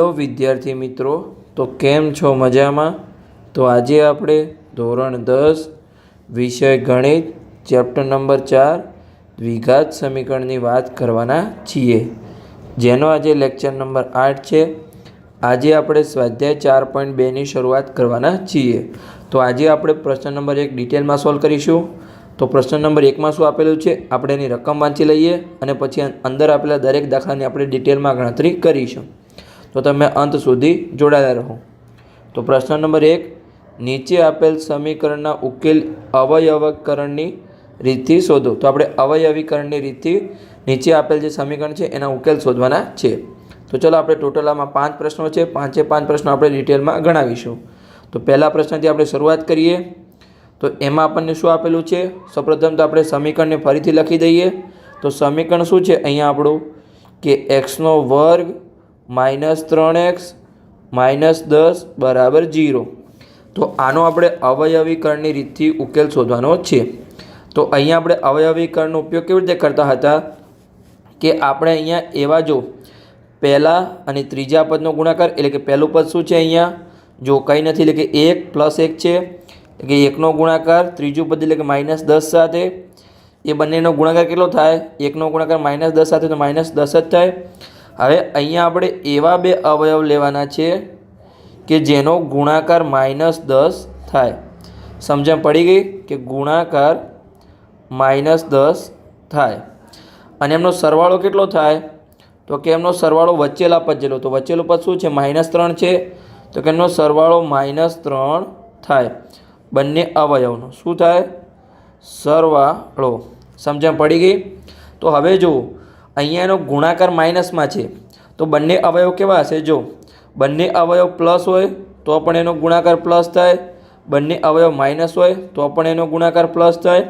Hello વિદ્યાર્થી મિત્રો, તો કેમ છો મજામાં? તો આજે આપણે ધોરણ દસ, વિષય ગણિત, ચેપ્ટર નંબર ચાર, દ્વિઘાત સમીકરણની વાત કરવાના છીએ. જેનો આજે લેક્ચર નંબર આઠ છે. આજે આપણે સ્વાધ્યાય ચાર પોઈન્ટ બેની શરૂઆત કરવાના છીએ. તો આજે આપણે પ્રશ્ન નંબર એક ડિટેલમાં સોલ્વ કરીશું. તો પ્રશ્ન નંબર એકમાં શું આપેલું છે? આપણે એની રકમ વાંચી લઈએ અને પછી અંદર આપેલા દરેક દાખલાની આપણે ડિટેલમાં ગણતરી કરીશું. તો તમે અંત સુધી જોડાયેલા રહો. તો પ્રશ્ન નંબર એક, નીચે આપેલ સમીકરણના ઉકેલ અવયવકરણની રીતથી શોધો. તો આપણે અવયવીકરણની રીતથી નીચે આપેલ જે સમીકરણ છે એના ઉકેલ શોધવાના છે. તો ચલો આપણે ટોટલ આમાં પાંચ પ્રશ્નો છે. પાંચે પાંચ પ્રશ્નો આપણે ડિટેલમાં ગણાવીશું. તો પહેલા પ્રશ્નથી આપણે શરૂઆત કરીએ. તો એમાં આપણને શું આપેલું છે? સૌપ્રથમ તો આપણે સમીકરણને ફરીથી લખી દઈએ. તો સમીકરણ શું છે? અહીંયા આપણું કે એક્સનો વર્ગ માઇનસ ત્રણ એક્સ માઇનસ દસ, બરાબર જીરો તો આનો આપણે અવયવીકરણની રીતથી ઉકેલ શોધવાનો છે. તો અહીંયા આપણે અવયવીકરણનો ઉપયોગ કેવી રીતે કરતા હતા? કે આપણે અહીંયા એવા જો પહેલાં અને ત્રીજા પદનો ગુણાકાર, એટલે કે પહેલું પદ શું છે અહીંયા? જો કંઈ નથી, એટલે કે એક પ્લસ એક છે. એટલે કે એકનો ગુણાકાર, ત્રીજું પદ, એટલે કે માઇનસ દસ સાથે. એ બંનેનો ગુણાકાર કેટલો થાય? એકનો ગુણાકાર માઇનસ દસ સાથે, તો માઇનસ દસ જ થાય. હવે અહીંયા આપણે એવા બે અવયવ લેવાના છે કે જેનો ગુણાકાર માઇનસ દસ થાય. સમજણ પડી ગઈ કે ગુણાકાર માઇનસ દસ થાય. અને એમનો સરવાળો કેટલો થાય? તો કે એમનો સરવાળો વચ્ચેલા પદ જેટલો તો વચ્ચેલું પદ શું છે? માઇનસ ત્રણ છે. તો કે એમનો સરવાળો માઇનસ ત્રણ થાય. બંને અવયવનો. શું થાય? સરવાળો. સમજણ પડી ગઈ? તો હવે જુઓ. અહીંયા એનો ગુણાકાર માઇનસમાં છે. તો બંને અવયવ કેવા હશે? જો બંને અવયવ પ્લસ હોય, તો પણ એનો ગુણાકાર પ્લસ થાય. બંને અવયવ માઇનસ હોય, તો પણ એનો ગુણાકાર પ્લસ થાય.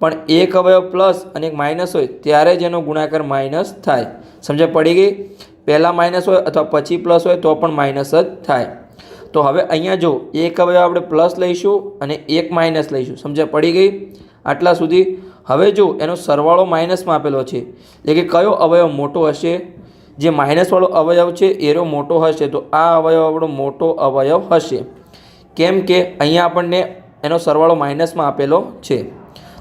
પણ એક અવયવ પ્લસ અને એક માઇનસ હોય, ત્યારે જ એનો ગુણાકાર માઇનસ થાય. સમજણ પડી ગઈ? પહેલાં માઇનસ હોય અથવા પછી પ્લસ હોય, તો પણ માઇનસ જ થાય. તો હવે અહીંયા જો એક અવયવ આપણે પ્લસ લઈશું અને એક માઇનસ લઈશું. સમજણ પડી ગઈ? આટલા સુધી હવે જો એનો સરવાળો માઇનસમાં આપેલો છે, એટલે કે કયો અવયવ મોટો હશે? જે માઇનસવાળો અવયવ છે એનો મોટો હશે, તો આ અવયવ આપણો મોટો અવયવ હશે. કેમ કે અહીંયા આપણને એનો સરવાળો માઇનસમાં આપેલો છે.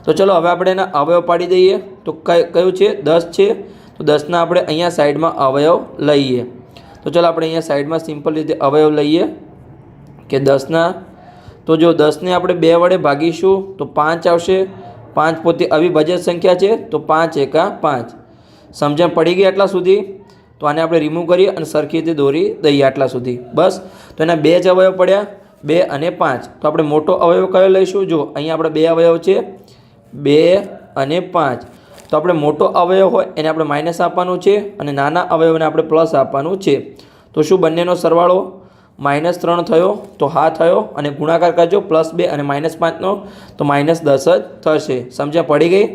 તો ચલો હવે આપણે એના અવયવ પાડી દઈએ. તો કયું છે? દસ છે. તો દસના આપણે અહીંયા સાઈડમાં અવયવ લઈએ. તો ચલો આપણે અહીંયા સાઈડમાં સિમ્પલ રીતે અવયવ લઈએ. કે દસના, તો જો દસને આપણે બે વડે ભાગીશું, તો પાંચ આવશે. પાંચ પોતે અવિભાજ્ય સંખ્યા છે, તો પાંચ એકા પાંચ. સમજણ પડી ગઈ આટલા સુધી? તો આને આપણે રિમૂવ કરીએ અને સરખી રીતે દોરી દઈએ આટલા સુધી. બસ? તો એના બે જ અવયવ પડ્યા, બે અને પાંચ. તો આપણે મોટો અવયવ કયો લઈશું? જો અહીંયા આપણે બે અવયવ છે, બે અને પાંચ. તો આપણે મોટો અવયવ હોય એને આપણે માઇનસ આપવાનું છે અને નાના અવયવને આપણે પ્લસ આપવાનું છે. તો શું બંનેનો સરવાળો? માઇનસ ત્રણ થયો તો હા થયો અને ગુણાકાર કરજો પ્લસ બે અને માઇનસ પાંચનો તો માઇનસ દસ જ થશે. સમજ્યા? પડી ગઈ?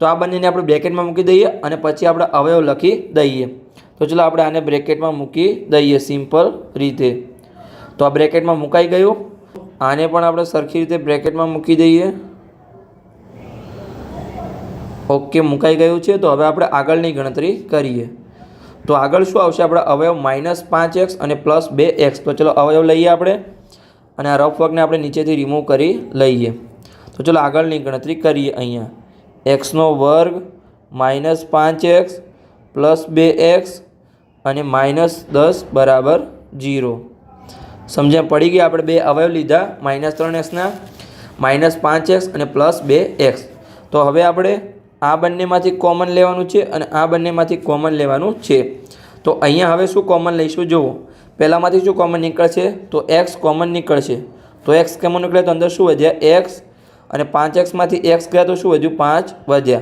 તો આ બંનેને આપણે બ્રેકેટમાં મૂકી દઈએ અને પછી આપણે અવયવ લખી દઈએ. તો ચલો આપણે આને બ્રેકેટમાં મૂકી દઈએ સિમ્પલ રીતે. તો આ બ્રેકેટમાં મુકાઈ ગયું. આને પણ આપણે સરખી રીતે બ્રેકેટમાં મૂકી દઈએ. ઓકે, મુકાઈ ગયું છે. તો હવે આપણે આગળની ગણતરી કરીએ. તો આગળ શું આવશે? આપણે અવયવ માઇનસ પાંચ એક્સ અને પ્લસ બે એક્સ તો ચલો અવયવ લઈએ આપણે. અને આ રફ વર્કને આપણે નીચેથી રિમૂવ કરી લઈએ. તો ચલો આગળની ગણતરી કરીએ અહીંયા. એક્સનો વર્ગ માઇનસ પાંચ એક્સ પ્લસ બે એક્સ અને માઇનસ દસ બરાબર જીરો સમજ્યા પડી ગઈ? આપણે બે અવયવ લીધા માઇનસ ત્રણ એક્સના માઇનસ પાંચ એક્સ અને પ્લસ બે એક્સ તો હવે આપણે આ બંનેમાંથી કોમન લેવાનું છે અને આ બંનેમાંથી કોમન લેવાનું છે. તો અહીંયા હવે શું કોમન લઈશું? જુઓ. પહેલાંમાંથી શું કોમન નીકળશે? તો એક્સ કોમન નીકળશે. તો એક્સ કોમન નીકળે? તો અંદર શું વધ્યા? એક્સ અને પાંચ એક્સમાંથી એક્સ ગયા તો શું વધ્યું? પાંચ વધ્યા.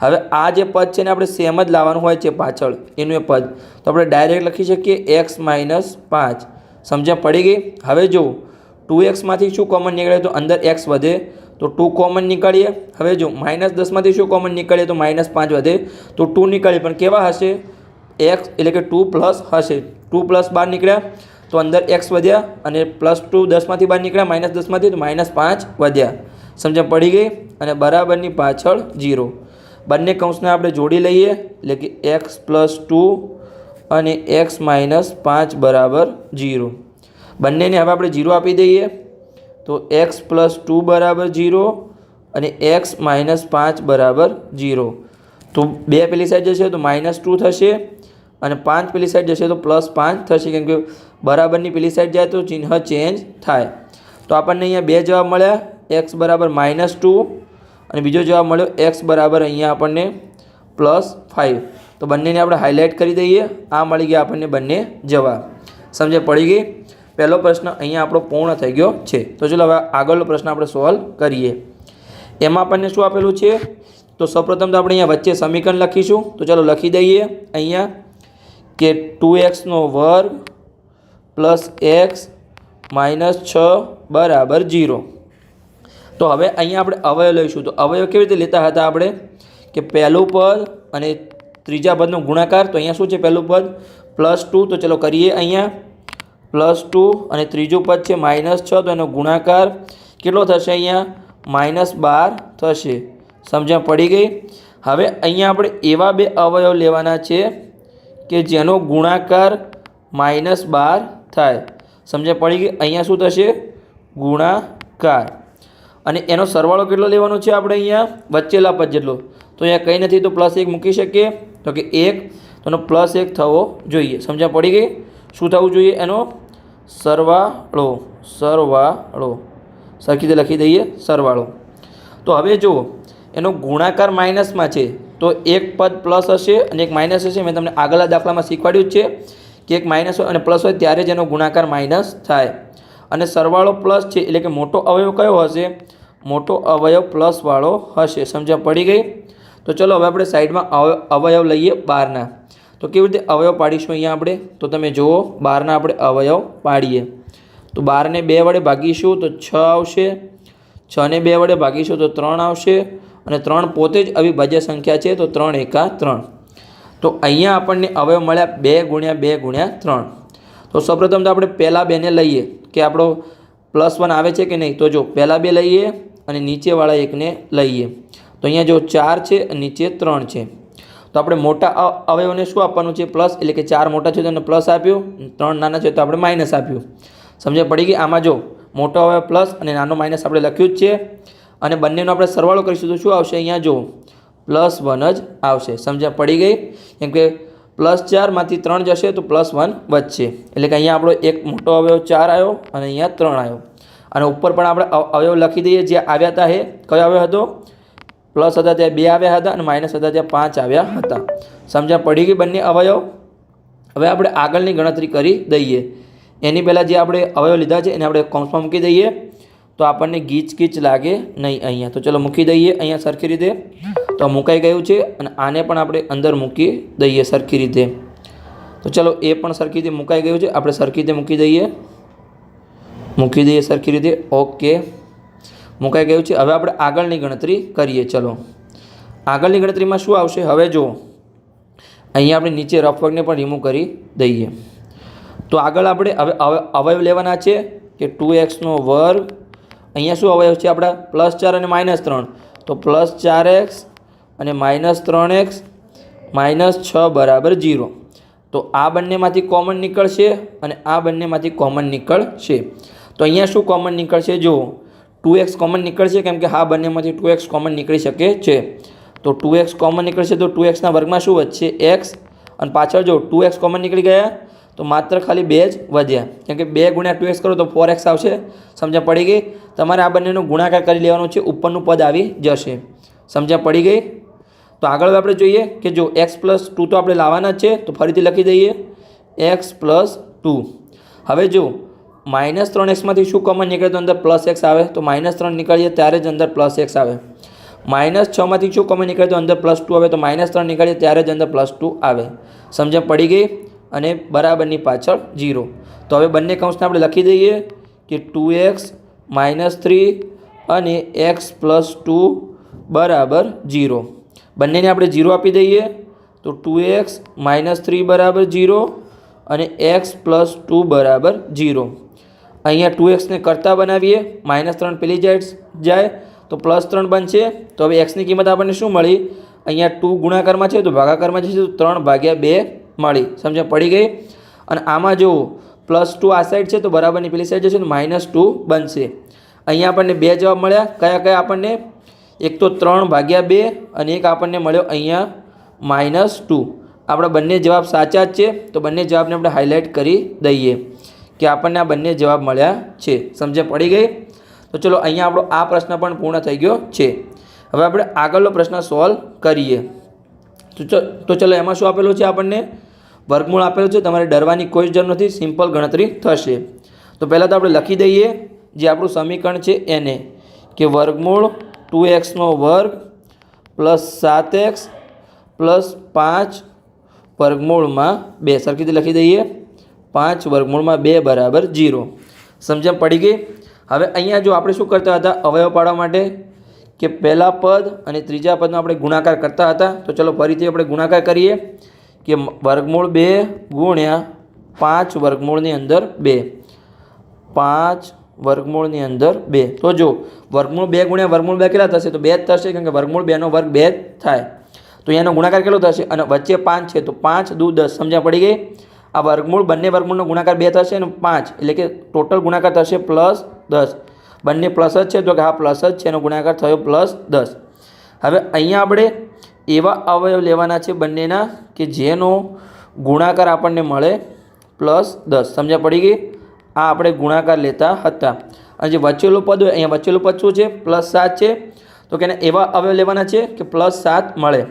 હવે આ જે પદ છે ને આપણે સેમ જ લાવવાનું હોય છે પાછળ. એનું એ પદ. તો આપણે ડાયરેક્ટ લખી શકીએ એક્સ માઇનસ પાંચ. સમજ્યા પડી ગઈ? હવે જુઓ. ટુ એક્સમાંથી શું કોમન નીકળે? તો અંદર એક્સ વધે. તો ટુ કોમન નીકળીએ. હવે જો માઇનસ દસમાંથી શું કોમન નીકળીએ? તો માઇનસ પાંચ વધે. તો ટુ નીકળીએ. પણ કેવા હશે? એક્સ એટલે કે ટુ પ્લસ હશે. ટુ પ્લસ બાર નીકળ્યા. તો અંદર એક્સ વધ્યા અને પ્લસ ટુ દસમાંથી બાર નીકળ્યા. માઇનસ દસમાંથી તો માઇનસ પાંચ વધ્યા. સમજણ પડી ગઈ? અને બરાબરની પાછળ જીરો બંને કૌંસને આપણે જોડી લઈએ. એટલે કે એક્સ પ્લસ ટુ અને એક્સ માઇનસ પાંચ બરાબર જીરો બંનેને હવે આપણે જીરો આપી દઈએ. તો એક્સ પ્લસ ટુ બરાબર જીરો અને એક્સ માઇનસ પાંચ બરાબર જીરો તો બે પેલી સાઈડ જશે તો માઇનસ ટુ થશે અને પાંચ પેલી સાઈડ જશે તો પ્લસ પાંચ થશે. કેમ કે બરાબરની પેલી સાઈડ જાય તો ચિહ્ન ચેન્જ થાય. તો આપણને અહીંયા બે જવાબ મળ્યા. એક્સ બરાબર માઇનસ ટુ અને બીજો જવાબ મળ્યો એક્સ બરાબર અહીંયા આપણને પ્લસ ફાઇવ તો બંનેને આપણે હાઇલાઇટ કરી દઈએ. આ મળી ગયા આપણને બંને જવાબ. સમજે પડી ગઈ? પહેલો પ્રશ્ન અહીંયા આપણો પૂર્ણ થઈ ગયો છે. તો ચલો હવે આગળનો પ્રશ્ન આપણે સોલ્વ કરીએ. એમાં આપણને શું આપેલું છે? તો સૌપ્રથમ તો આપણે અહીંયા વચ્ચે સમીકરણ લખીશું. તો ચલો લખી દઈએ અહીંયા કે ટુ એક્સનો વર્ગ પ્લસ એક્સ માઇનસ છ બરાબર જીરો તો હવે અહીંયા આપણે અવયવ લઈશું. તો અવયવ કેવી રીતે લેતા હતા આપણે? કે પહેલું પદ અને ત્રીજા પદનો ગુણાકાર. તો અહીંયા શું છે પહેલું પદ? Plus two. તો ચલો કરીએ અહીંયા. પ્લસ ટુ અને ત્રીજું પદ છે માઇનસ છ, તો એનો ગુણાકાર કેટલો થશે અહીંયા? માઇનસ બાર થશે. સમજણ પડી ગઈ? હવે અહીંયા આપણે એવા બે અવયવ લેવાના છે કે જેનો ગુણાકાર માઇનસ બાર થાય. સમજણ પડી ગઈ? અહીંયા શું થશે? ગુણાકાર. અને એનો સરવાળો કેટલો લેવાનો છે આપણે અહીંયા? વચ્ચેલા પદ જેટલો. તો અહીંયા કંઈ નથી, તો પ્લસ એક મૂકી શકીએ? તો કે એક. તો એનો પ્લસ એક થવો જોઈએ. સમજણ પડી ગઈ? શું થવું જોઈએ એનો? સરવાળો સરવાળો. સરખી રીતે લખી દઈએ, સરવાળો. તો હવે જુઓ, એનો ગુણાકાર માઇનસમાં છે, તો એક પદ પ્લસ હશે અને એક માઇનસ હશે. મેં તમને આગળના દાખલામાં શીખવાડ્યું છે કે એક માઇનસ હોય અને પ્લસ હોય ત્યારે જ એનો ગુણાકાર માઇનસ થાય. અને સરવાળો પ્લસ છે એટલે કે મોટો અવયવ કયો હશે? મોટો અવયવ પ્લસવાળો હશે. સમજણ પડી ગઈ? તો ચલો હવે આપણે સાઈડમાં અવ- અવયવ લઈએ બારના તો કેવી રીતે અવયવ પાડીશું અહીંયા આપણે? તો તમે જુઓ, બારના આપણે અવયવ પાડીએ. તો બારને બે વડે ભાગીશું તો છ આવશે. છને બે વડે ભાગીશું તો ત્રણ આવશે. અને ત્રણ પોતે જ અવિભાજ્ય સંખ્યા છે તો ત્રણ એકા ત્રણ. તો અહીંયા આપણને અવયવ મળ્યા બે ગુણ્યા બે ગુણ્યા ત્રણ. તો સૌપ્રથમ તો આપણે પહેલાં બેને લઈએ કે આપણો પ્લસ વન આવે છે કે નહીં? તો જો પહેલાં બે લઈએ અને નીચેવાળા એકને લઈએ. તો અહીંયા જો ચાર છે નીચે ત્રણ છે. તો આપણે મોટા અવયવને શું આપવાનું છે? પ્લસ એટલે કે ચાર મોટા છે તો એને પ્લસ આપ્યું, ત્રણ નાના છે તો આપણે માઇનસ આપ્યું. સમજણ પડી ગઈ? આમાં જો, મોટો અવયવ પ્લસ અને નાનો માઇનસ આપણે લખ્યું જ છે. અને બંનેનો આપણે સરવાળો કરીશું તો શું આવશે? અહીંયા જો, પ્લસ વન જ આવશે. સમજણ પડી ગઈ? કેમ કે પ્લસ ચારમાંથી ત્રણ જશે તો પ્લસ વન વધશે. એટલે કે અહીંયા આપણો એક મોટો અવયવ ચાર આવ્યો અને અહીંયા ત્રણ આવ્યો. અને ઉપર પણ આપણે અવયવ લખી દઈએ. જે આવ્યા હતા એ કયો આવ્યો હતો? પ્લસ હતા ત્યાં બે આવ્યા હતા અને માઇનસ હતા ત્યાં પાંચ આવ્યા હતા. સમજણ પડી ગઈ બંને અવયવ? હવે આપણે આગળની ગણતરી કરી દઈએ. એની પહેલાં જે આપણે અવયવ લીધા છે એને આપણે કૌંસમાં મૂકી દઈએ. તો આપણને ગીચ ગીચ લાગે નહીં અહીંયા. તો ચલો મૂકી દઈએ અહીંયા સરખી રીતે. તો મુકાઈ ગયું છે અને આને પણ આપણે અંદર મૂકી દઈએ સરખી રીતે. તો ચલો એ પણ સરખી રીતે મુકાઈ ગયું છે. આપણે સરખી રીતે મૂકી દઈએ. મૂકી દઈએ સરખી રીતે. ઓકે. મુકાઈ ગયું છે, હવે આપણે આગળની ગણતરી કરીએ, ચલો. આગળની ગણતરીમાં શું આવશે? હવે જુઓ. અહીંયા આપણે નીચે રફવર્કને પણ રિમૂવ કરી દઈએ. તો આગળ આપણે હવે અવ- અવયવ લેવાના છે કે ટુ એક્સનો વર્ગ. અહીંયા શું અવયવ છે આપણા? પ્લસ ચાર અને માઇનસ ત્રણ. તો પ્લસ ચાર એક્સ અને માઇનસ ત્રણ એક્સ માઇનસ છ બરાબર જીરો તો આ બંનેમાંથી કોમન નીકળશે અને આ બંનેમાંથી કોમન નીકળશે. તો અહીંયા શું કોમન નીકળશે? જુઓ. ટુ એક્સ કોમન નીકળશે, કેમ કે હા, બંનેમાંથી ટુ એક્સ કોમન નીકળી શકે છે. તો ટુ એક્સ કોમન નીકળશે તો ટુ એક્સના વર્ગમાં શું વધશે? એક્સ. અને પાછળ જો ટુ એક્સ કોમન નીકળી ગયા, તો માત્ર ખાલી બે જ વધ્યા. કેમ કે બે ગુણ્યા ટુ એક્સ કરો તો ફોર એક્સ આવશે. સમજણ પડી ગઈ? તમારે આ બંનેનો ગુણાકાર કરી લેવાનો છે, ઉપરનું પદ આવી જશે. સમજણ પડી ગઈ? તો આગળ આપણે જોઈએ કે જો એક્સ પ્લસ ટુ તો આપણે લાવવાના જ છે, તો ફરીથી લખી દઈએ. એક્સ પ્લસ ટુ હવે જો માઇનસ ત્રણ એક્સમાંથી શું કોમન નીકળે તો અંદર પ્લસ એક્સ આવે? તો માઇનસ ત્રણ નીકળીએ ત્યારે જ અંદર પ્લસ એક્સ આવે. માઇનસ છમાંથી શું કોમન નીકળે તો અંદર પ્લસ ટુ આવે? તો માઇનસ ત્રણ નીકળીએ ત્યારે જ અંદર પ્લસ ટુ આવે. સમજણ પડી ગઈ? અને બરાબરની પાછળ જીરો તો હવે બંને કૌંસને આપણે લખી દઈએ કે ટુ એક્સ માઇનસ થ્રી અને એક્સ પ્લસ ટુ બરાબર જીરો બંનેને આપણે જીરો આપી દઈએ. તો ટુ એક્સ માઇનસ થ્રી બરાબર જીરો અને એક્સ પ્લસ ટુ બરાબર જીરો અહીંયા ટુ એક્સને કરતા બનાવીએ માઇનસ ત્રણ પેલી જાય જાય, તો પ્લસ ત્રણ બનશે. તો હવે એક્સની કિંમત આપણને શું મળી? અહીંયા ટુ ગુણાકારમાં છે, તો ભાગાકારમાં છે, તો ત્રણ ભાગ્યા બે મળી. સમજણ પડી ગઈ? અને આમાં જુઓ પ્લસ ટુ આ સાઈડ છે, તો બરાબરની પેલી સાઈડ જશે તો માઇનસ ટુ બનશે. અહીંયા આપણને બે જવાબ મળ્યા. કયા કયા આપણને? એક તો ત્રણ ભાગ્યા બે અને એક આપણને મળ્યો અહીંયા માઇનસ ટુ આપણા બંને જવાબ સાચા જ છે, તો બંને જવાબને આપણે હાઇલાઇટ કરી દઈએ. કે આપણને આ બંને જવાબ મળ્યા છે. સમજણ પડી ગઈ? તો ચલો અહીંયા આપણો આ પ્રશ્ન પણ પૂર્ણ થઈ ગયો છે. હવે આપણે આગળનો પ્રશ્ન સોલ્વ કરીએ. તો ચલો એમાં શું આપેલું છે આપણને? વર્ગમૂળ આપેલું છે. તમારે ડરવાની કોઈ જરૂર નથી. સિમ્પલ ગણતરી થશે. તો પહેલાં તો આપણે લખી દઈએ જે આપણું સમીકરણ છે એને, કે વર્ગમૂળ ટુ એક્સનો વર્ગ પ્લસ સાત એક્સ પ્લસ પાંચ વર્ગમૂળમાં બે. સરખી રીતે લખી દઈએ. પાંચ વર્ગમૂળમાં બે બરાબર જીરો. સમજણ પડી ગઈ? હવે અહીંયા જો આપણે શું કરતા હતા? અવયવ પાડવા માટે કે પહેલા પદ અને ત્રીજા પદનો આપણે ગુણાકાર કરતા હતા. તો ચલો ફરીથી આપણે ગુણાકાર કરીએ કે વર્ગમૂળ બે ગુણ્યા પાંચ વર્ગમૂળની અંદર બે. પાંચ વર્ગમૂળની અંદર બે. તો જો વર્ગમૂળ બે ગુણ્યા વર્ગમૂળ બે કેટલા થશે? તો બે જ થશે કારણ કે વર્ગમૂળ બેનો વર્ગ બે જ થાય. તો અહીંયાનો ગુણાકાર કેટલો થશે? અને વચ્ચે પાંચ છે. તો પાંચ દુ દસ. સમજ્યા પડી ગઈ? આ વર્ગમૂળ, બંને વર્ગમૂળનો ગુણાકાર બે થશે અને પાંચ. એટલે કે ટોટલ ગુણાકાર થશે પ્લસ દસ. બંને પ્લસ જ છે, તો કે હા, પ્લસ જ છે, એનો ગુણાકાર થયો પ્લસ દસ. હવે અહીંયા આપણે એવા અવયવ લેવાના છે બંનેના કે જેનો ગુણાકાર આપણને મળે પ્લસ દસ. સમજ્યા પડી ગઈ? આ આપણે ગુણાકાર લેતા હતા. અને જે વચ્ચેલું પદ હોય, અહીંયા વચ્ચેલું પદ શું છે? પ્લસ સાત છે. તો કે એવા અવયવ લેવાના છે કે પ્લસ સાત મળે.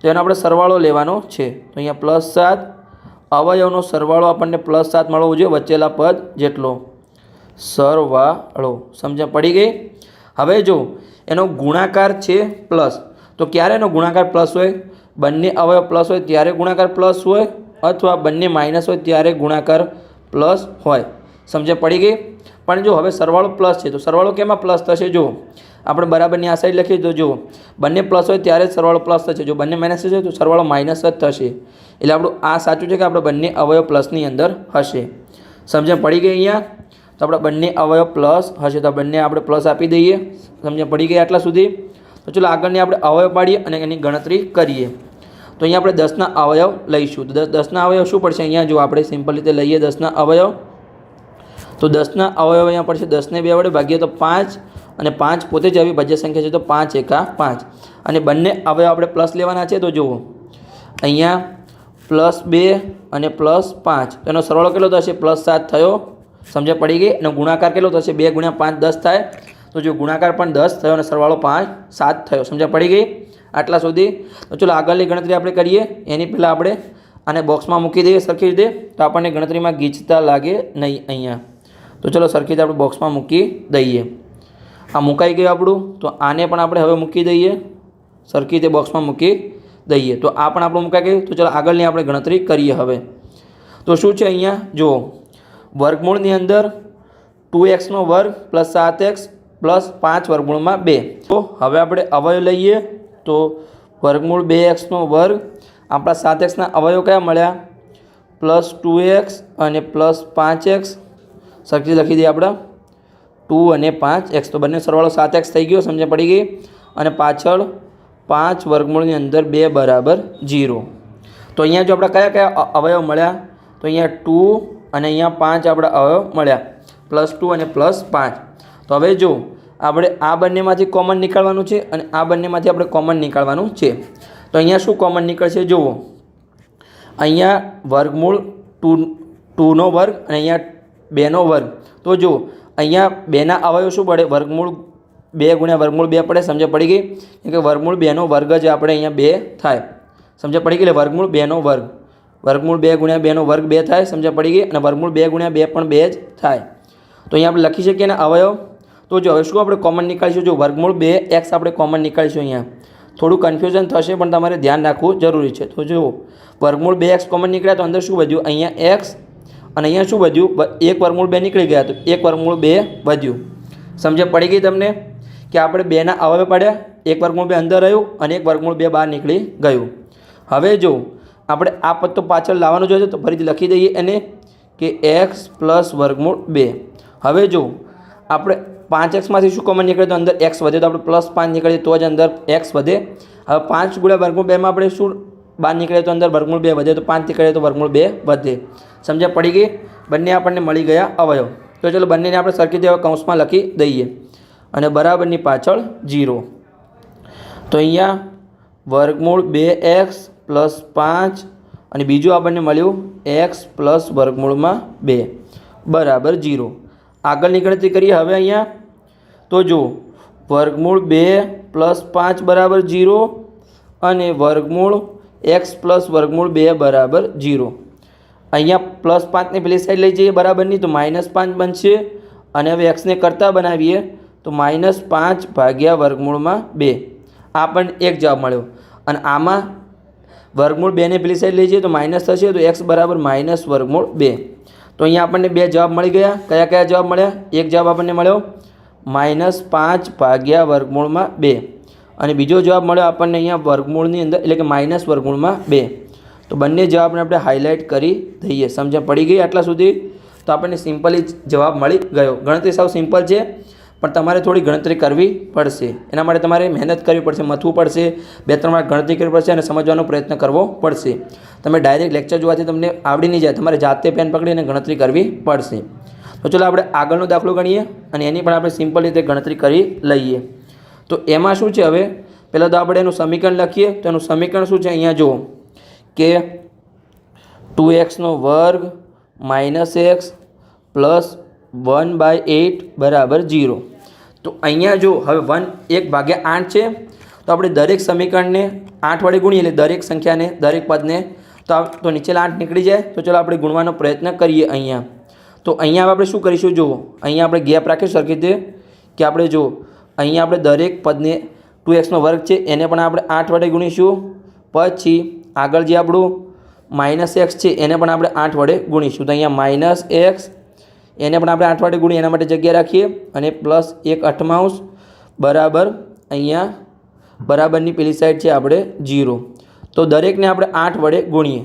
તો એનો આપણે સરવાળો લેવાનો છે. તો અહીંયા પ્લસ સાત અવયવનો સરવાળો આપણને પ્લસ સાત મળવો જોઈએ, વચ્ચેલા પદ જેટલો. સરવાળો. સમજણ પડી ગઈ? હવે જો, એનો ગુણાકાર છે પ્લસ તો ક્યારે એનો ગુણાકાર પ્લસ હોય? બંને અવયવ પ્લસ હોય ત્યારે ગુણાકાર પ્લસ હોય અથવા બંને માઇનસ હોય ત્યારે ગુણાકાર પ્લસ હોય. સમજણ પડી ગઈ? પણ જો, હવે સરવાળો પ્લસ છે, તો સરવાળો કેમાં પ્લસ થશે? જો આપણે બરાબરની આ સાઈડ લખીએ તો જો બંને પ્લસ હોય ત્યારે જ સરવાળો પ્લસ થશે. જો બંને માઇનસ થશે તો સરવાળો માઇનસ જ થશે. એટલે આપણું આ સાચું છે કે આપણે બંને અવયવ પ્લસની અંદર હશે. સમજણ પડી ગઈ અહીંયા? તો આપણે બંને અવયવ પ્લસ હશે. તો બંને આપણે પ્લસ આપી દઈએ. સમજણ પડી ગઈ આટલા સુધી? તો ચલો આગળની આપણે અવયવ પાડીએ અને એની ગણતરી કરીએ. તો અહીંયા આપણે દસના અવયવ લઈશું. તો દસ, દસના અવયવ શું પડશે? અહીંયા જો આપણે સિમ્પલ રીતે લઈએ દસના અવયવ. તો દસના અવયવ અહીંયા પડશે. દસને બે વડે ભાગીએ તો પાંચ. અને પાંચ પોતે જ આવી ભાજ્ય સંખ્યા છે તો પાંચ એકા પાંચ. અને બંને અવયવ આપણે પ્લસ લેવાના છે તો જુઓ. અહીંયા પ્લસ બે અને પ્લસ પાંચ. એનો સરવાળો કેટલો થશે? પ્લસ સાત થયો. સમજ પડી ગઈ? અને ગુણાકાર કેટલો થશે? બે ગુણ્યા પાંચ દસ થાય. તો જો ગુણાકાર પણ દસ થયો અને સરવાળો પાંચ સાત થયો. સમજ પડી ગઈ? આટલા સુધી. તો ચલો આગળની ગણતરી આપણે કરીએ. એની પહેલાં આપણે આને બોક્સમાં મૂકી દઈએ, સરખી રીતે. તો આપણને ગણતરીમાં ગીચતા લાગે નહીં અહીંયા. તો ચલો સરખી રીતે આપણે બોક્સમાં મૂકી દઈએ. આ મુકાઈ ગયું આપણું. તો આને પણ આપણે હવે મૂકી દઈએ. સરખી રીતે બોક્સમાં મૂકી દઈએ. તો આ પણ આપણું મુકાઈ ગયું. તો ચાલો આગળની આપણે ગણતરી કરીએ હવે. તો શું છે અહીંયા? જુઓ. વર્ગમૂળની અંદર ટુ એક્સનો વર્ગ પ્લસ સાત એક્સ પ્લસ પાંચ વર્ગમૂળમાં બે. તો હવે આપણે અવયવ લઈએ. તો વર્ગમૂળ બે એક્સનો વર્ગ આપણા સાત એક્સના અવયવ કયા મળ્યા? પ્લસ ટુ એક્સ અને પ્લસ પાંચ એક્સ સરખી લખી દઈએ આપણે. ટુ અને પાંચ. એક્સ તો બંને સરવાળો સાત એક્સ થઈ ગયો સમજ પડી ગઈ? અને પાછળ પાંચ વર્ગમૂળની અંદર બે બરાબર જીરો તો અહીંયા જો આપણે કયા કયા અવયવ મળ્યા? તો અહીંયા ટુ અને અહીંયા પાંચ આપણા અવયવ મળ્યા. પ્લસ ટુ અને પ્લસ પાંચ. તો હવે જો, આપણે આ બંનેમાંથી કોમન નીકાળવાનું છે અને આ બંનેમાંથી આપણે કોમન નીકાળવાનું છે. તો અહીંયા શું કોમન નીકળશે જુઓ. અહીંયા વર્ગમૂળ ટુ, ટુનો વર્ગ અને અહીંયા બેનો વર્ગ. તો જો અહીંયા બેના અવયવ શું પડે? વર્ગમૂળ બે ગુણ્યા વર્ગમૂળ બે પડે સમજ પડી ગઈ? કેમ કે વર્ગમૂળ બેનો વર્ગ જ આપણે અહીંયા બે થાય. સમજ પડી ગઈ? એટલે વર્ગમૂળ બેનો વર્ગ. વર્ગમૂળ બે ગુણ્યા બેનો વર્ગ બે થાય સમજ પડી ગઈ? અને વર્ગમૂળ બે ગુણ્યા બે પણ બે જ થાય. તો અહીંયા આપણે લખી શકીએ ને અવયવ? તો જો હવે શું આપણે કોમન નીકાળીશું? જો વર્ગમૂળ બે એક્સ આપણે કોમન નીકાળીશું અહીંયા. થોડું કન્ફ્યુઝન થશે, પણ તમારે ધ્યાન રાખવું જરૂરી છે. તો જુઓ. વર્ગમૂળ બે એક્સ કોમન નીકળ્યા તો અંદર શું વધ્યું? અહીંયા એક્સ અને અહીંયા શું વધ્યું? એક વર્ગમૂળ બે નીકળી ગયા તો એક વર્ગમૂળ બે વધ્યું. સમજે પડી ગઈ તમને? કે આપણે બેના અવયવ પડ્યા, એક વર્ગમૂળ બે અંદર રહ્યું અને એક વર્ગમૂળ બે બહાર નીકળી ગયું. હવે જો, આપણે આ પત્તો પાછળ લાવવાનો જોઈએ તો ફરીથી લખી દઈએ એને કે એક્સ પ્લસ વર્ગમૂળ બે. હવે જો, આપણે પાંચ એક્સમાંથી શું કોમન નીકળે તો અંદર એક્સ વધે, તો આપણે પ્લસ પાંચ નીકળીએ તો જ અંદર એક્સ વધે. હવે પાંચ ગુણ્યા વર્ગમૂળ બેમાં આપણે શું બહાર નીકળે તો અંદર વર્ગમૂળ બે વધે, તો પાંચ નીકળે તો વર્ગમૂળ બે વધે. સમજ્યા પડી ગઈ? બંને આપણને મળી ગયા અવયવ. તો ચલો બંનેને આપણે સરખી હવે કૌંસમાં લખી દઈએ. અને બરાબરની પાછળ જીરો તો અહીંયા વર્ગમૂળ બે એક્સ પ્લસ પાંચ અને બીજું આપણને મળ્યું એક્સ પ્લસ વર્ગમૂળમાં બે. બરાબર જીરો આગળની ગણતરી કરીએ હવે અહીંયા. તો જો વર્ગમૂળ બે પ્લસ પાંચ બરાબર જીરો અને વર્ગમૂળ એક્સ પ્લસ વર્ગમૂળ બે બરાબર જીરો અહીંયા પ્લસ પાંચને પેલી સાઈડ લઈ જઈએ બરાબરની, તો માઇનસ પાંચ બનશે. અને હવે એક્સને કરતાં બનાવીએ, તો માઇનસ પાંચ ભાગ્યા વર્ગમૂળમાં બે. આ પણ એક જવાબ મળ્યો. અને આમાં વર્ગમૂળ બેને પેલી સાઈડ લઈ જઈએ, તો માઇનસ થશે, તો એક્સ બરાબર માઇનસ વર્ગમૂળ બે. તો અહીંયા આપણને બે જવાબ મળી ગયા. કયા કયા જવાબ મળ્યા? એક જવાબ આપણને મળ્યો. માઇનસ પાંચ ભાગ્યા વર્ગમૂળમાં બે. અને બીજો જવાબ મળ્યો આપણને અહીંયા વર્ગમૂળની અંદર, એટલે કે માઇનસ વર્ગમૂળમાં બે. તો બંને જવાબને આપણે હાઇલાઇટ કરી દઈએ. સમજણ પડી ગઈ આટલા સુધી? તો આપણને સિમ્પલી જવાબ મળી ગયો. ગણતરી સાવ સિમ્પલ છે, પણ તમારે થોડી ગણતરી કરવી પડશે. એના માટે તમારે મહેનત કરવી પડશે, મથવું પડશે, બે ત્રણ વાર ગણતરી કરવી પડશે અને સમજવાનો પ્રયત્ન કરવો પડશે. તમે ડાયરેક્ટ લેક્ચર જોવાથી તમને આવડી નહીં જાય. તમારે જાતે પેન પકડીને ગણતરી કરવી પડશે. તો ચલો આપણે આગળનો દાખલો ગણીએ અને એની પણ આપણે સિમ્પલ રીતે ગણતરી કરી લઈએ. તો એમાં શું છે હવે? પહેલાં તો આપણે એનું સમીકરણ લખીએ. તો એનું સમીકરણ શું છે? અહીંયા જુઓ. કે ટુ એક્સનો વર્ગ minus x plus one by eight બરાબર જીરો તો અહીંયા જો હવે વન એક ભાગ્યા આઠ છે, તો આપણે દરેક સમીકરણને આઠ વડે ગુણીએ એટલે દરેક સંખ્યાને, દરેક પદને, તો તો નીચેલા આઠ નીકળી જાય, તો ચલો આપણે ગુણવાનો પ્રયત્ન કરીએ અહીંયા. તો અહીંયા આપણે શું કરીશું? જુઓ, અહીંયા આપણે ગેપ રાખીએ સરખી કે આપણે જુઓ અહીંયા આપણે દરેક પદને ટુ એક્સનો વર્ગ છે, એને પણ આપણે આઠ વડે ગુણીશું. પછી આગળ જે આપણું માઇનસ એક્સ છે, એને પણ આપણે આઠ વડે ગુણીશું. તો અહીંયા માઇનસ એક્સ, એને પણ આપણે આઠ વડે ગુણીએ, એના માટે જગ્યા રાખીએ. અને પ્લસ એક અઠમાઉસ બરાબર અહીંયા, બરાબરની પેલી સાઈડ છે આપણે જીરો. તો દરેકને આપણે આઠ વડે ગુણીએ.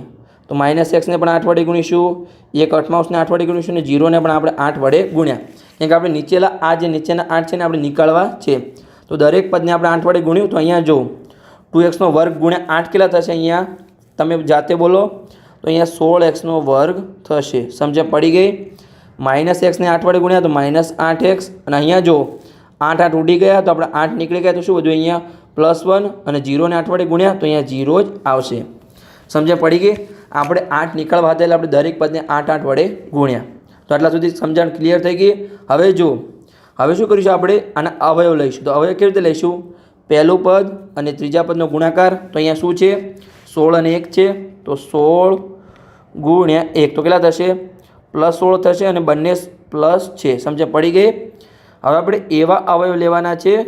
તો માઇનસ એક્સને પણ આઠ વડે ગુણીશું, એક અઠમાઉસને આઠ વડે ગુણીશું, અને જીરોને પણ આપણે આઠ વડે ગુણ્યા. કેમ કે આપણે નીચેલા, આ જે નીચેના આઠ છે ને, આપણે નીકાળવા છે. તો દરેક પદને આપણે આઠ વડે ગુણ્યું. તો અહીંયા જો, ટુ એક્સનો વર્ગ ગુણ્યા આઠ કેટલા થશે અહીંયા? તમે જાતે બોલો, તો અહીંયા સોળ એક્સનો વર્ગ થશે. સમજણ પડી ગઈ? માઇનસ એક્સને આઠ વડે ગુણ્યા તો માઇનસ આઠ એક્સ અને અહીંયા જો આઠ આઠ ઉડી ગયા તો આપણે આઠ નીકળી ગયા તો શું બધું અહીંયા પ્લસ વન અને જીરોને આઠ વડે ગુણ્યા તો અહીંયા જીરો જ આવશે. સમજણ પડી ગઈ? આપણે આઠ નીકળવા હતા એટલે આપણે દરેક પદને આઠ આઠ વડે ગુણ્યા. તો આટલા સુધી સમજણ ક્લિયર થઈ ગઈ? હવે જો, હવે શું કરીશું આપણે? આના અવયવ લઈશું. તો અવયવ કેવી રીતે લઈશું? પહેલું પદ અને ત્રીજા પદનો ગુણાકાર. તો અહીંયા શું છે? સોળ અને એક છે, તો સોળ ગુણ્યા એક, તો કેટલા થશે? પ્લસ સોળ થશે અને બંને પ્લસ છે સમજે પડી ગઈ? હવે આપણે એવા અવયવ લેવાના છે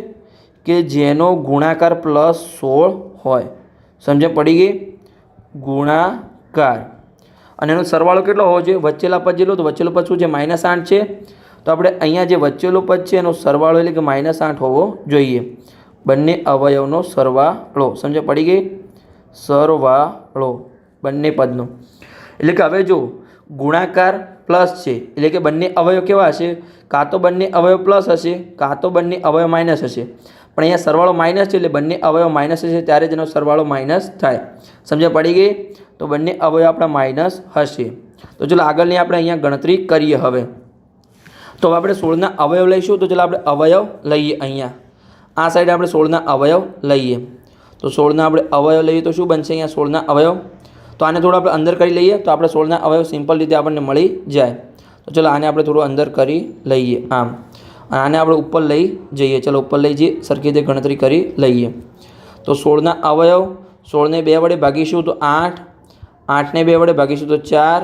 કે જેનો ગુણાકાર પ્લસ સોળ હોય. સમજે પડી ગઈ? ગુણાકાર. અને એનો સરવાળો કેટલો હોવો જોઈએ? વચ્ચેલા પદ જેટલો, તો વચ્ચેલો પદ શું છે? માઇનસ આઠ છે. તો આપણે અહીંયા જે વચ્ચેલો પદ છે, એનો સરવાળો એટલે કે માઇનસ આઠ હોવો જોઈએ. બંને અવયવનો સરવાળો. સમજે પડી ગઈ? સરવાળો બંને પદનો. એટલે કે હવે જો ગુણાકાર પ્લસ છે, એટલે કે બંને અવયવ કેવા હશે? કાં તો બંને અવયવ પ્લસ હશે, કાં તો બંને અવયવ માઇનસ હશે. પણ અહીંયા સરવાળો માઇનસ છે એટલે બંને અવયવ માઇનસ હશે ત્યારે તેનો સરવાળો માઇનસ થાય. સમજ પડી ગઈ? તો બંને અવયવ આપણા માઇનસ હશે. તો ચલો આગળની આપણે અહીંયા ગણતરી કરીએ હવે. તો હવે આપણે સોળના અવયવ લઈશું. તો ચલો આપણે અવયવ લઈએ અહીંયા. આ સાઈડ આપણે સોળના અવયવ લઈએ. તો સોળના આપણે અવયવ લઈએ તો શું બનશે અહીંયા સોળના અવયવ? તો આને થોડું આપણે અંદર કરી લઈએ તો આપણે સોળના અવયવ સિમ્પલ રીતે આપણને મળી જાય. તો ચલો આને આપણે થોડું અંદર કરી લઈએ આમ. અને આને આપણે ઉપર લઈ જઈએ. ચલો ઉપર લઈ જઈએ, સરખી રીતે ગણતરી કરી લઈએ. તો સોળના અવયવ, સોળને બે વડે ભાગીશું તો આઠ, આઠને બે વડે ભાગીશું તો ચાર,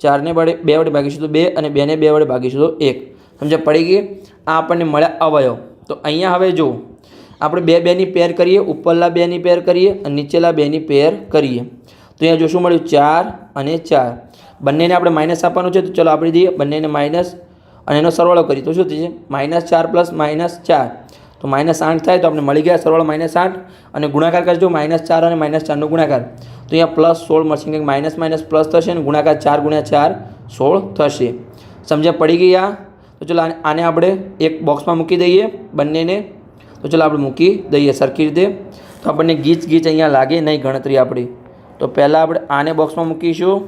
ચારને વડે, બે વડે ભાગીશું તો બે અને બેને બે વડે ભાગીશું તો એક. સમજ્યા? પડી ગઈ આ આપણને મળ્યા અવયવ. તો અહીંયા હવે જો આપણે બે બેની પેર કરીએ, ઉપરલા બેની પેર કરીએ અને નીચેલા બેની પેર કરીએ. તો અહીંયા જો શું મળ્યું ચાર અને ચાર. બંનેને આપણે માઇનસ આપવાનું છે, તો ચલો આપણે દઈએ બંનેને માઇનસ અને એનો સરવાળો કરીએ. તો શું થશે? માઇનસ ચાર પ્લસ માઇનસ ચાર. તો માઇનસ આઠ થાય તો આપણે મળી ગયા સરવાળો માઇનસ આઠ અને ગુણાકાર કરજો માઇનસ ચાર અને માઇનસ ચારનો ગુણાકાર. તો અહીંયા પ્લસ સોળ મળશે કે માઇનસ માઇનસ પ્લસ થશે અને ગુણાકાર ચાર ગુણ્યા ચાર સોળ થશે. સમજ્યા પડી આ? તો ચલો આને આપણે એક બોક્સમાં મૂકી દઈએ બંનેને. તો ચલો આપણે મૂકી દઈએ, સરખી રીતે. તો આપણને ગીચ ગીચ અહીંયા લાગે નહીં ગણતરી આપણી. તો પહેલાં આપણે આને બોક્સમાં મૂકીશું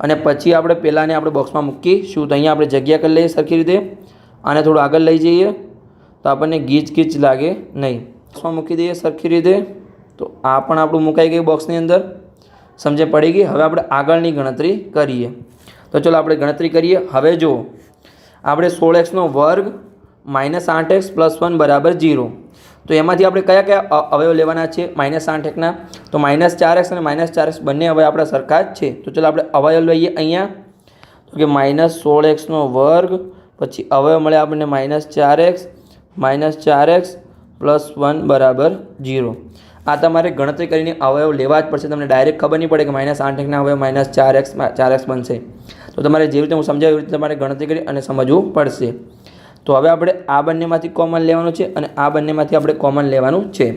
અને પછી આપણે પહેલાંને આપણે બોક્સમાં મૂકીશું. તો અહીંયા આપણે જગ્યા કરી લઈએ સરખી રીતે. આને થોડું આગળ લઈ જઈએ. તો આપણને ગીચ ગીચ લાગે નહીં. બોક્સમાં મૂકી દઈએ સરખી રીતે. તો આ પણ આપણું મુકાઈ ગયું બોક્સની અંદર. સમજે પડી ગઈ? હવે આપણે આગળની ગણતરી કરીએ. તો ચલો આપણે ગણતરી કરીએ. હવે જો આપણે સોળ એક્સનો વર્ગ માઇનસ આઠ એક્સ પ્લસ વન બરાબર જીરો તો એમાંથી આપણે કયા કયા અવયવ લેવાના છે? માઇનસ આઠ એકના. તો માઇનસ ચાર એક્સ અને માઇનસ ચાર એક્સ બંને અવયવ આપણા સરખા જ છે. તો ચલો આપણે અવયવ લઈએ અહીંયા. તો કે માઇનસ સોળ એક્સનો વર્ગ, પછી અવયવ મળે આપણને માઇનસ ચાર એક્સ, માઇનસ ચાર એક્સ પ્લસ વન બરાબર જીરો આ તમારે ગણતરી કરીને અવયવ લેવા જ પડશે. તમને ડાયરેક્ટ ખબર નહીં પડે કે માઇનસ આઠ એકના અવયવ માઇનસ ચાર એક્સ ચાર એક્સ બનશે. તો તમારે જેવી રીતે હું સમજાવ્યું એવી રીતે તમારે ગણતરી કરી અને સમજવું પડશે. તો હવે આપણે આ બંનેમાંથી કોમન લેવાનું છે અને આ બંનેમાંથી આપણે કોમન લેવાનું છે.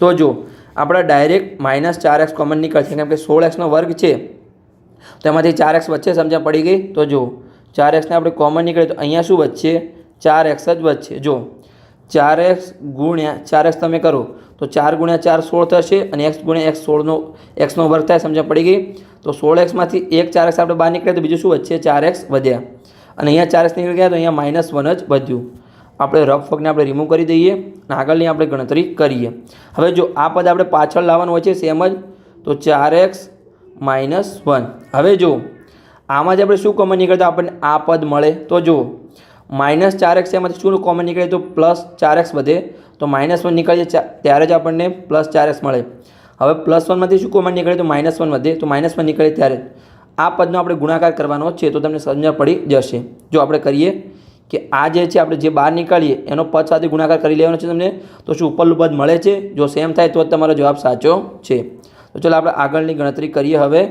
તો જો, આપણા ડાયરેક્ટ માઇનસ ચાર એક્સ કોમન નીકળશે, કેમ કે સોળ એક્સનો વર્ગ છે. તો એમાંથી ચાર એક્સ વચ્ચે સમજ્યા પડી ગઈ. તો જો, ચાર એક્સને આપણે કોમન નીકળે તો અહીંયા શું વચ્ચે ચાર એક્સ જ વચ્ચે જો, ચાર એક્સ ગુણ્યા, ચાર એક્સ તમે કરો, તો ચાર ગુણ્યા ચાર સોળ થશે અને એક્સ ગુણ્યા એક્સ સોળનો એક્સનો વર્ગ થાય સમજ્યા પડી ગઈ. તો સોળ એક્સમાંથી એક ચાર એક્સ આપણે બહાર નીકળે તો બીજું શું વચ્ચે ચાર એક્સ વધ્યા. અને અહીંયા ચાર નીકળી ગયા તો અહીંયા માઇનસ વન જ વધ્યું. આપણે રફ ફગને આપણે રિમૂવ કરી દઈએ અને આગળની આપણે ગણતરી કરીએ. હવે જો આ પદ આપણે પાછળ લાવવાનું હોય છે સેમ જ, તો ચાર એક્સ માઇનસ વન હવે જો, આમાં જ આપણે શું કોમન નીકળે તો આપણને આ પદ મળે. તો જો માઇનસ ચાર એક્સ એમાંથી શું કોમન નીકળે? તો પ્લસ ચાર એક્સ વધે. તો માઇનસ વન નીકળે ત્યારે જ આપણને પ્લસ ચાર એક્સ મળે. હવે પ્લસ વનમાંથી શું કોમન નીકળે? તો માઇનસ વન વધે. તો માઇનસ વન નીકળે ત્યારે. આ પદનો આપણે ગુણાકાર કરવાનો છે તો તમને સમજણ પડી જશે. જો આપણે કરીએ કે આ જે છે, આપણે જે બહાર નીકળીએ, એનો પદ સાથે ગુણાકાર કરી લેવાનો છે તમને, તો શું ઉપરનું પદ મળે છે? જો સેમ થાય, તો જ તમારો જવાબ સાચો છે. તો ચાલો આપણે આગળની ગણતરી કરીએ હવે.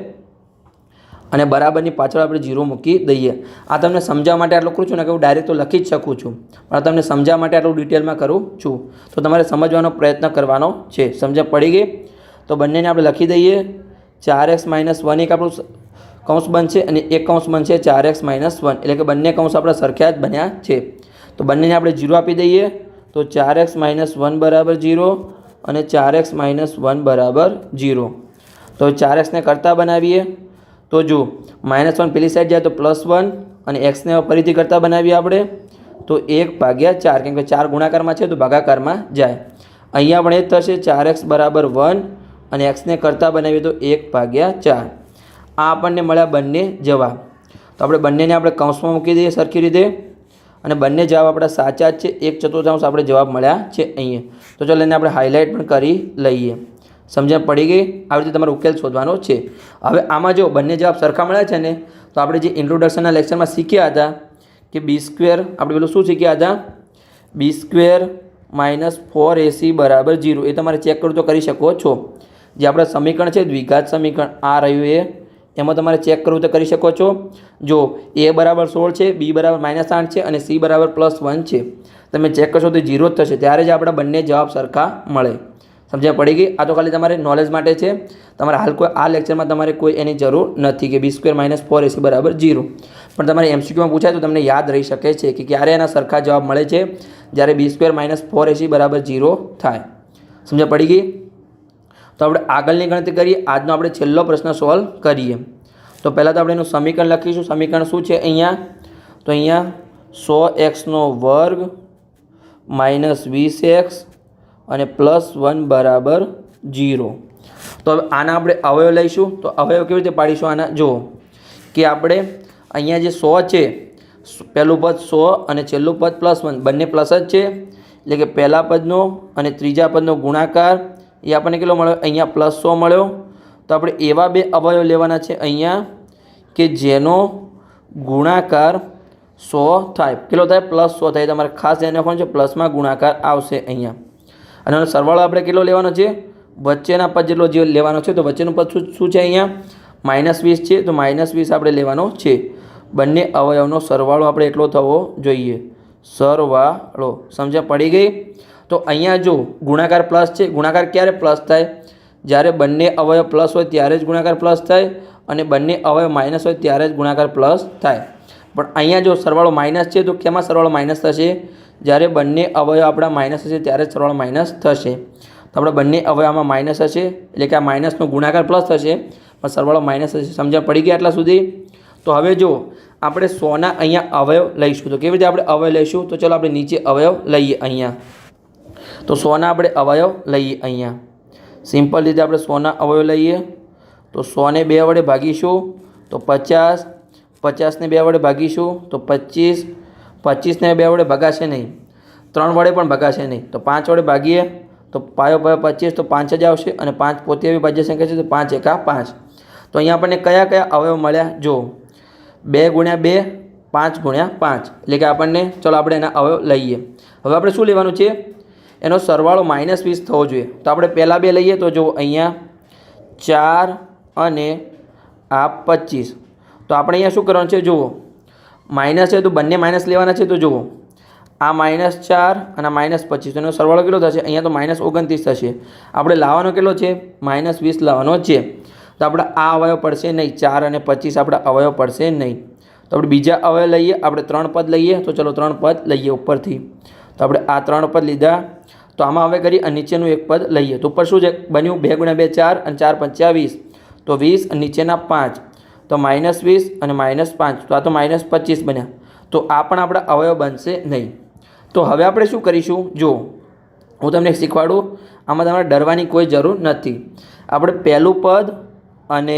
અને બરાબરની પાછળ આપણે જીરો મૂકી દઈએ. આ તમને સમજાવવા માટે આટલું કરું છું ને કે હું ડાયરેક્ટ તો લખી જ શકું છું. પણ તમને સમજાવવા માટે આટલું ડિટેલમાં કરું છું. તો તમારે સમજવાનો પ્રયત્ન કરવાનો છે. સમજ પડી ગઈ? તો બંનેને આપણે લખી દઈએ. ચાર એક્સ માઇનસ વન એક આપણું કૌંસ બનશે અને એક કૌંસ બનશે ચાર એક્સ માઇનસ વન. એટલે કે બંને કૌંસ આપણા સરખ્યા જ બન્યા છે. તો બંનેને આપણે જીરો આપી દઈએ. તો ચાર એક્સ માઇનસ વન બરાબર જીરો અને ચાર એક્સ માઇનસ વન બરાબર જીરો. તો ચાર એક્સને કરતાં બનાવીએ. તો જો માઇનસ વન પેલી સાઈડ જાય તો પ્લસ વન અને એક્સને ફરીથી કરતાં બનાવીએ આપણે. તો એક ભાગ્યા ચાર, કેમ કે ચાર ગુણાકારમાં છે તો ભાગાકારમાં જાય. અહીંયા પણ એ થશે, ચાર એક્સ બરાબર વન અને એક્સને કરતાં બનાવીએ તો એક ભાગ્યા ચાર. આ આપણને મળ્યા બંને જવાબ. તો આપણે બંનેને આપણે કૌંસમાં મૂકી દઈએ સરખી રીતે. અને બંને જવાબ આપણા સાચા જ છે. એક ચતુર્થાંશ આપણે જવાબ મળ્યા છે અહીંયા. તો ચાલો એને આપણે હાઇલાઇટ પણ કરી લઈએ. સમજણ પડી ગઈ? આવી રીતે તમારે ઉકેલ શોધવાનો છે. હવે આમાં જો બંને જવાબ સરખા મળ્યા છે ને, તો આપણે જે ઇન્ટ્રોડક્શનના લેક્ચરમાં શીખ્યા હતા કે બી સ્ક્વેર આપણે પેલું શું શીખ્યા હતા? B square minus four a c બરાબર જીરો એ તમારે ચેક કરવું તો કરી શકો છો. જે આપણા સમીકરણ છે, દ્વિઘાત સમીકરણ, આ રહ્યું એ. એમાં તમારે ચેક કરવું તો કરી શકો છો. જો એ બરાબર સોળ છે, બી બરાબર માઇનસ આઠ છે અને સી બરાબર પ્લસ વન છે. તમે ચેક કરશો તો ઝીરો જ થશે. ત્યારે જ આપણા બંને જવાબ સરખા મળે. સમજ્યા પડી ગઈ? આ તો ખાલી તમારે નોલેજ માટે છે. તમારે હાલ કોઈ, આ લેક્ચરમાં તમારે કોઈ એની જરૂર નથી કે b square minus four a c બરાબર જીરો પણ તમારે એમસીક્યુમાં પૂછાય તો તમને યાદ રહી શકે છે કે ક્યારે એના સરખા જવાબ મળે છે. જ્યારે b square minus four a c બરાબર જીરો થાય. સમજ્યા પડી ગઈ? તો આપણે આગળની ગણતરી કરીએ. આજનો આપણે છેલ્લો પ્રશ્ન સોલ્વ કરીએ. તો પહેલાં તો આપણે એનું સમીકરણ લખીશું. સમીકરણ શું છે અહીંયા? તો અહીંયા સો એક્સનો વર્ગ માઇનસ વીસ એક્સ અને પ્લસ વન બરાબર જીરો તો હવે આના આપણે અવયવ લઈશું. તો અવયવ કેવી રીતે પાડીશું આના? જુઓ. કે આપણે અહીંયા જે સો છે, પહેલું પદ સો અને છેલ્લું પદ પ્લસ વન. બંને પ્લસ જ છે. એટલે કે પહેલા પદનો અને ત્રીજા પદનો ગુણાકાર એ આપણને કેટલો મળ્યો? અહીંયા પ્લસ સો મળ્યો. તો આપણે એવા બે અવયવ લેવાના છે અહીંયા કે જેનો ગુણાકાર સો થાય. કેટલો થાય? પ્લસ સો થાય. તમારે ખાસ ધ્યાન રાખવાનું છે. પ્લસમાં ગુણાકાર આવશે અહીંયા. અને સરવાળો આપણે કેટલો લેવાનો છે? વચ્ચેના પદ જેટલો જે લેવાનો છે, તો વચ્ચેનું પદ શું શું છે અહીંયા? માઇનસ વીસ છે. તો માઇનસ વીસ આપણે લેવાનો છે. બંને અવયવનો સરવાળો આપણે એટલો થવો જોઈએ. સરવાળો. સમજ્યા? પડી ગઈ? તો અહીંયા જો ગુણાકાર પ્લસ છે, ગુણાકાર ક્યારે પ્લસ થાય? જ્યારે બંને અવયવ પ્લસ હોય ત્યારે જ ગુણાકાર પ્લસ થાય અને બંને અવયવ માઇનસ હોય ત્યારે જ ગુણાકાર પ્લસ થાય. પણ અહીંયા જો સરવાળો માઇનસ છે, તો કેમાં સરવાળો માઇનસ થશે? જ્યારે બંને અવયવ આપણા માઇનસ હશે, ત્યારે જ સરવાળો માઇનસ થશે. તો આપણે બંને અવયવમાં માઇનસ હશે, એટલે કે આ માઇનસનો ગુણાકાર પ્લસ થશે, પણ સરવાળો માઇનસ હશે. સમજણ પડી ગયા એટલા સુધી? તો હવે જો આપણે સોના અહીંયા અવયવ લઈશું. તો કેવી રીતે આપણે અવયવ લઈશું? તો ચલો આપણે નીચે અવયવ લઈએ અહીંયા. તો સોના આપણે અવયવ લઈએ અહીંયા. સિમ્પલ રીતે આપણે સોના અવયવ લઈએ. તો સોને બે વડે ભાગીશું. તો પચાસ, પચાસને બે વડે ભાગીશું. તો પચીસ, પચીસને બે વડે ભગાશે નહીં. ત્રણ વડે પણ ભગાશે નહીં. તો પાંચ વડે ભાગીએ. તો પાયો પાયો પચીસ, તો પાંચ જ આવશે અને પાંચ પોતે એવી ભાજ્ય સંખ્યા છે તો પાંચ એકા પાંચ. તો અહીંયા આપણને કયા કયા અવયવ મળ્યા? જો બે ગુણ્યા બે, પાંચ ગુણ્યા પાંચ. એટલે કે આપણને, ચલો આપણે એના અવયવ લઈએ. હવે આપણે શું લેવાનું છે? એનો સરવાળો માઇનસ વીસ થવો જોઈએ. તો આપણે પહેલાં બે લઈએ તો જો અહીંયા ચાર અને આ પચીસ. તો આપણે અહીંયા શું કરવાનું છે? જુઓ માઇનસ છે તો બંને માઇનસ લેવાના છે તો જુઓ, આ માઇનસ ચાર અને માઇનસ પચીસ. એનો સરવાળો કેટલો થશે? અહીંયા તો માઇનસ ઓગણત્રીસ થશે. આપણે લાવવાનો કેટલો છે? માઇનસ વીસ લાવવાનો છે. તો આપણે આ અવયવ પડશે નહીં. ચાર અને પચીસ આપણા અવયવ પડશે નહીં. તો આપણે બીજા અવયવ લઈએ. આપણે ત્રણ પદ લઈએ. તો ચલો ત્રણ પદ લઈએ ઉપરથી. તો આપણે આ ત્રણ પદ લીધા. તો આમાં હવે કરી અને નીચેનું એક પદ લઈએ. તો ઉપર શું છે? બન્યું બે ગુણ્યા બે, ચાર અને ચાર પંચ્યા વીસ. તો વીસ નીચેના પાંચ. તો માઇનસ વીસ અને માઇનસ પાંચ. તો આ તો માઇનસ પચીસ બન્યા. તો આ પણ આપણા અવયવ બનશે નહીં. તો હવે આપણે શું કરીશું? જો હું તમને શીખવાડું. આમાં તમારે ડરવાની કોઈ જરૂર નથી. આપણે પહેલું પદ અને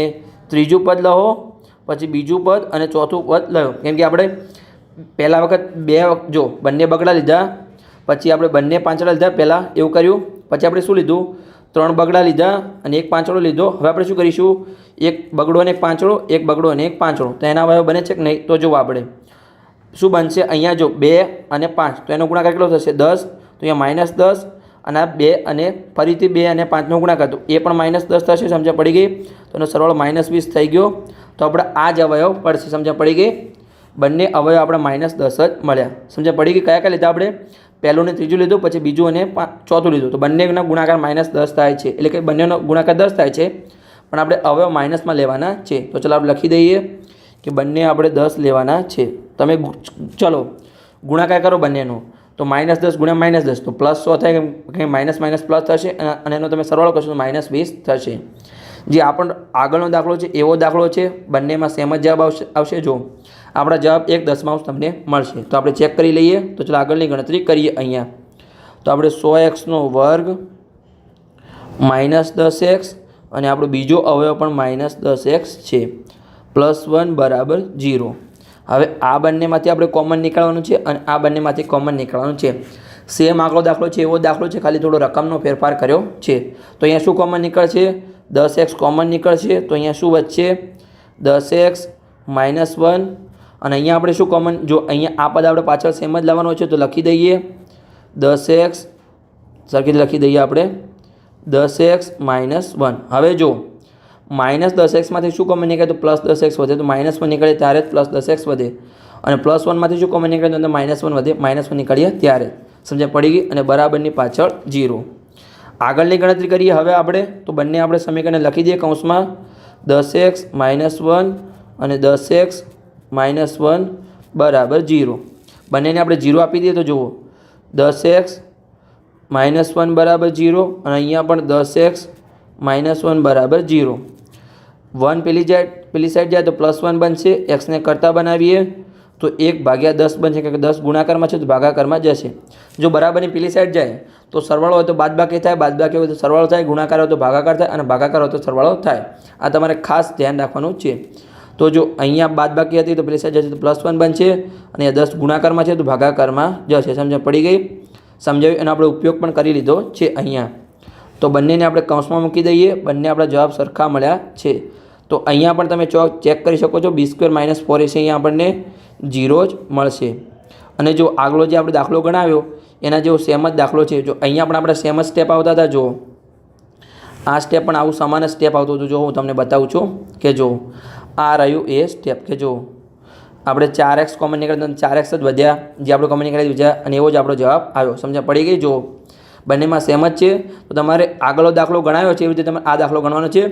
ત્રીજું પદ લહો, પછી બીજું પદ અને ચોથું પદ લો કેમ કે આપણે પહેલા વખત બે જો બંને બગડા લીધા. પછી આપણે બંને પાંચડા લીધા પહેલાં, એવું કર્યું. પછી આપણે શું લીધું? ત્રણ બગડા લીધા અને એક પાંચડો લીધો. હવે આપણે શું કરીશું? એક બગડો અને એક પાંચડો, એક બગડો અને એક પાંચડો. તો એના અવયવ બને છે કે નહીં? તો જુઓ આપણે. શું બનશે? અહીંયા જો બે અને પાંચ. તો એનો ગુણાકાર કેટલો થશે? દસ. તો અહીંયા માઇનસ દસ અને આ બે અને ફરીથી બે અને પાંચનો ગુણાકાર. તો એ પણ માઇનસ દસ થશે, સમજણ પડી ગઈ? તો એનો સરવાળો માઇનસ વીસ થઈ ગયો. તો આપણે આ જ અવયવ પડશે, સમજણ પડી ગઈ? બંને અવયવ આપણે માઇનસ દસ જ મળ્યા. સમજણ પડી ગઈ? કયા કયા લીધા આપણે? પહેલું ને ત્રીજું લીધું, પછી બીજું અને ચોથું લીધું. તો બંનેના ગુણાકાર માઇનસ દસ થાય છે. એટલે કે બંનેનો ગુણાકાર દસ થાય છે. પણ આપણે અવયવ માઇનસમાં લેવાના છે. તો ચલો આપણે લખી દઈએ કે બંને આપણે દસ લેવાના છે. તમે ચલો, ગુણાકાર કરો બંનેનો. તો માઇનસ દસ ગુણ્યા માઇનસ દસ. તો પ્લસ સો થાય કે માઇનસ માઇનસ પ્લસ થશે અને એનો તમે સરવાળો કરશો તો માઇનસ વીસ થશે. જે આપણ આગળનો દાખલો છે, એવો દાખલો છે, બંનેમાં સેમ જ જવાબ આવશે આવશે જો. આપણા જવાબ એક દસમાંશ તમને મળશે. તો આપણે ચેક કરી લઈએ. તો ચલો આગળની ગણતરી કરીએ અહીંયા. તો આપણે સો એક્સનો વર્ગ માઇનસ દસ એક્સ અને આપણો બીજો અવયવ પણ માઇનસ દસ એક્સ છે. પ્લસ વન બરાબર જીરો હવે આ બંનેમાંથી આપણે કોમન નીકાળવાનું છે અને આ બંનેમાંથી કોમન નીકાળવાનું છે. સેમ આગલો દાખલો છે, એવો દાખલો છે, ખાલી થોડો રકમનો ફેરફાર કર્યો છે. તો અહીંયા શું કોમન નીકળશે? દસ એક્સ કોમન નીકળશે. તો અહીંયા શું વધશે? દસ એક્સ માઇનસ વન અને અહીંયા આપણે શું કોમન જો અહીંયા આ પદ આપણે પાછળ સેમ જ લાવવાનો છે, તો લખી દઈએ. દસ એક્સ સરખી લખી દઈએ આપણે. દસ એક્સ માઇનસ વન. હવે જો, માઇનસ દસ એક્સમાંથી શું કોમન નીકળે, તો પ્લસ દસ એક્સ વધે. તો માઇનસ વન નીકળે ત્યારે જ પ્લસ દસ એક્સ વધે. અને પ્લસ વનમાંથી શું કોમન નીકળે, તો માઇનસ વન વધે. માઇનસ વન નીકળીએ ત્યારે. સમજ્યા? પડી ગઈ? અને બરાબરની પાછળ જીરો આગળની ગણતરી કરીએ હવે આપણે. તો બંને આપણે સમીકરણને લખી દઈએ કૌંસમાં. દસ એક્સ માઇનસ વન અને દસ એક્સ માઇનસ વન બરાબર જીરો બંનેને આપણે જીરો આપી દઈએ તો જુઓ, દસ એક્સ માઇનસ વન બરાબર જીરો અને અહીંયા પણ દસ એક્સ માઇનસ વન બરાબર જીરો વન પેલી જાય, પેલી સાઈડ જાય તો પ્લસ વન બનશે એક્સને કરતાં બનાવીએ તો એક ભાગ્યા દસ બનશે, કારણ કે દસ ગુણાકારમાં છે તો ભાગાકારમાં જશે. જો બરાબરની પેલી સાઈડ જાય તો સરવાળો હોય તો બાદબાકી થાય, બાદબાકી હોય તો સરવાળો થાય, ગુણાકાર હોય તો ભાગાકાર થાય અને ભાગાકાર હોય તો સરવાળો થાય. આ તમારે ખાસ ધ્યાન રાખવાનું છે. તો જો અહીંયા બાદબાકી હતી તો પેલી સાઈડ જશે તો પ્લસ વન બનશે અને દસ ગુણાકારમાં છે તો ભાગાકારમાં જશે. સમજ પડી ગઈ? સમજાવ્યું એનો આપણે ઉપયોગ પણ કરી લીધો છે અહીંયા. તો બંનેને આપણે કૌંસમાં મૂકી દઈએ. બંને આપણા જવાબ સરખા મળ્યા છે. તો અહીંયા પણ તમે ચોક ચેક કરી શકો છો. B square minus four a c અહીંયા આપણને જીરો જ મળશે. અને જો આગલો જે આપણે દાખલો ગણાવ્યો, એના જેવો સેમ જ દાખલો છે. જો અહીંયા પણ આપણે સેમ જ સ્ટેપ આવતા હતા, જો. આ સ્ટેપ પણ આવું સમાન સ્ટેપ આવતું હતું. જો હું તમને બતાવું છું કે જો આ રહ્યું એ સ્ટેપ કે જો આપણે ચાર એક્સ કોમન નીકળ્યા તો ચાર એક્સ જ વધ્યા. જે આપણું કોમન નીકળ્યા વધ્યા અને એવો જ આપણો જવાબ આવ્યો. સમજા પડી ગઈ? જો બંનેમાં સેમ જ છે. તો તમારે આગલો દાખલો ગણાવ્યો છે એવી રીતે તમારે આ દાખલો ગણવાનો છે.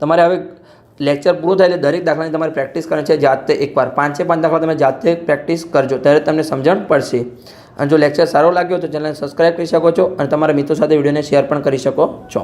તમારે હવે લેક્ચર પૂરું થાય એટલે દરેક દાખલાની તમારે પ્રેક્ટિસ કરવાની છે. જાતે એકવાર. પાંચે પાંચ દાખલા તમે જાતે પ્રેક્ટિસ કરજો. ત્યારે તમને સમજણ પડશે. અને જો લેક્ચર સારો લાગ્યો તો ચેનલને સબસ્ક્રાઈબ કરી શકો છો. અને તમારા મિત્રો સાથે વિડીયોને શેર પણ કરી શકો છો.